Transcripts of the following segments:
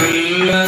Allah.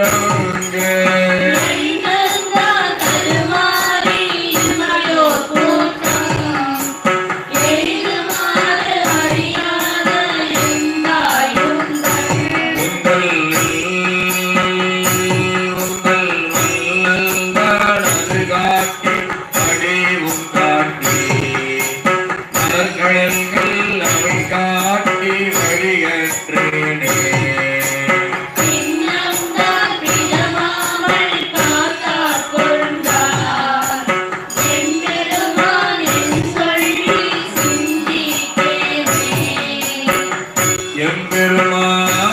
não. Emperuman